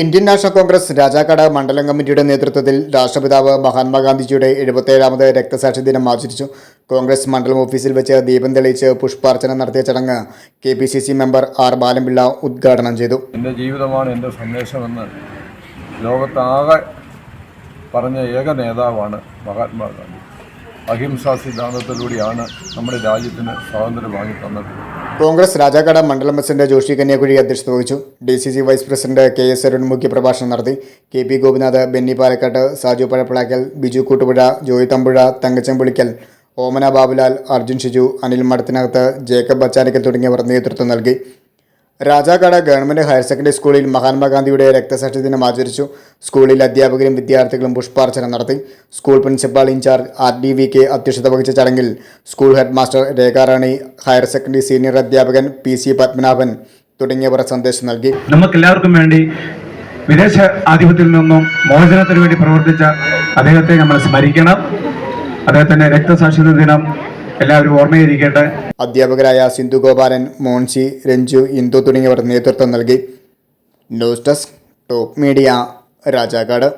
Indian national Congress Rajakkad മണ്ഡലം കമ്മിറ്റിയുടെ നേതൃത്വത്തിൽ രാഷ്ട്രപിതാവ് മഹാത്മാഗാന്ധിജിയുടെ എഴുപത്തേഴാമത് രക്തസാക്ഷി ദിനം ആചരിച്ചു. കോൺഗ്രസ് മണ്ഡലം ഓഫീസിൽ വെച്ച് ദീപം തെളിയിച്ച് പുഷ്പാർച്ചന നടത്തിയ ചടങ്ങ് K P C C member R Balanpillai ഉദ്ഘാടനം ചെയ്തു. എന്റെ ജീവിതമാണ് എന്റെ സന്ദേശമെന്ന് ലോകത്താകെ പറഞ്ഞ ഏക നേതാവാണ് മഹാത്മാഗാന്ധി അഹിംസാ സിദ്ധാന്തത്തിലൂടെയാണ് നമ്മുടെ രാജ്യത്തിന് സ്വാതന്ത്ര്യം വാങ്ങി തന്നത്. കോൺഗ്രസ് രാജാക്കട മണ്ഡലം പ്രസിഡന്റ് ജോഷി കന്യാകുഴി അധ്യക്ഷത വഹിച്ചു. D C C vice president K S Arun മുഖ്യപ്രഭാഷണം നടത്തി. K P Gopinath Benny Palakkatt Saju Pazhappilakkal Biju Koottupuzha Joy Thampuzha Thankachanpulikkal Omana Babulal Arjun Shiju Anil Madathinakath Jacob Acharikkal തുടങ്ങിയവർ നേതൃത്വം നൽകി. രാജാക്കാട് ഗവൺമെന്റ് ഹയർ സെക്കൻഡറി സ്കൂളിൽ മഹാത്മാഗാന്ധിയുടെ രക്തസാക്ഷി ദിനം ആചരിച്ചു. സ്കൂളിൽ അധ്യാപകരും വിദ്യാർത്ഥികളും പുഷ്പാർച്ചന നടത്തി. School principal in charge R D V K അധ്യക്ഷത വഹിച്ച ചടങ്ങിൽ school head master Rekharani higher secondary senior അധ്യാപകൻ പി സി പത്മനാഭൻ തുടങ്ങിയവർ സന്ദേശം നൽകി. നമുക്കെല്ലാവർക്കും വേണ്ടി വിദേശ ആധിപത്യത്തിൽ നിന്നും മോചനത്തിന് വേണ്ടി പ്രവർത്തിച്ച അദ്ദേഹത്തെ നമ്മൾ സ്മരിക്കണം. അദ്ദേഹത്തിന്റെ രക്തസാക്ഷിത്വ ദിനം എല്ലാവരും ഓർമ്മയിരിക്കട്ടെ അധ്യാപകരായ സിന്ധു ഗോപാലൻ മോൻസി രഞ്ജു ഇന്ദു തുടങ്ങിയവർ നേതൃത്വം നൽകി. News desk top media Rajakkad.